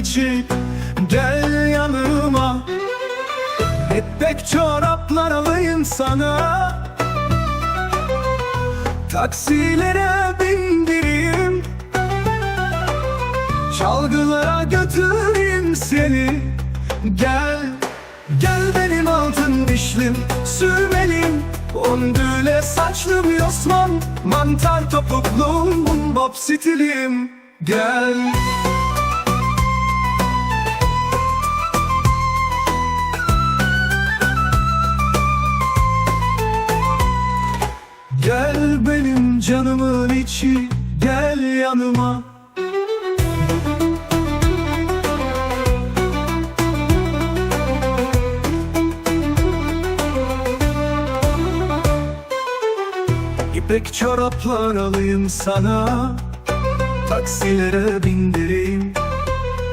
içi Gel yanıma. İpek çoraplar alayım sana. Taksilere bindireyim. Çalgılara götüreyim seni. Gel, gel benim altın dişlim Sürmelim, ondüle saçlım yosman Mantar topuklum, bob stilim Gel canımın içi Gel yanıma. İpek çoraplar alayım sana. Taksilere bindireyim.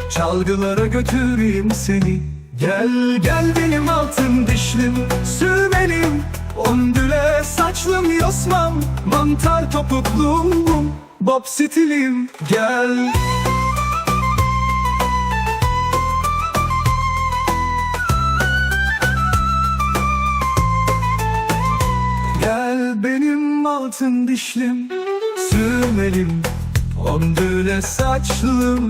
Çalgılara götüreyim seni. Gel gel benim altın dişlim Sürmelim Ondüle saçlım yosmam Mantar topuklum Bob stilim Gel. Gel benim altın dişlim Sürmelim. Ondüle saçlım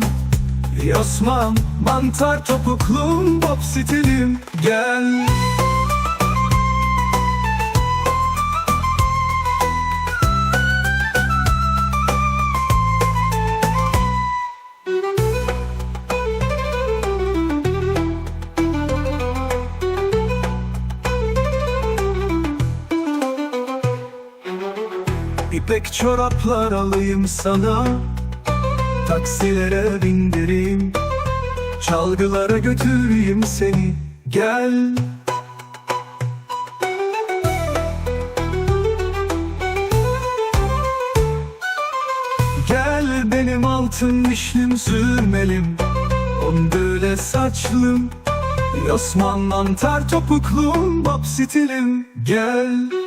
Yosmam Mantar topuklum Bob stilim Gel İpek çoraplar alayım sana. Taksilere bindireyim. Çalgılara götüreyim seni. Gel. Gel benim altın dişlim sürmelim. Ondöle saçlım. Yosman mantar topuklum Bob stilim. Gel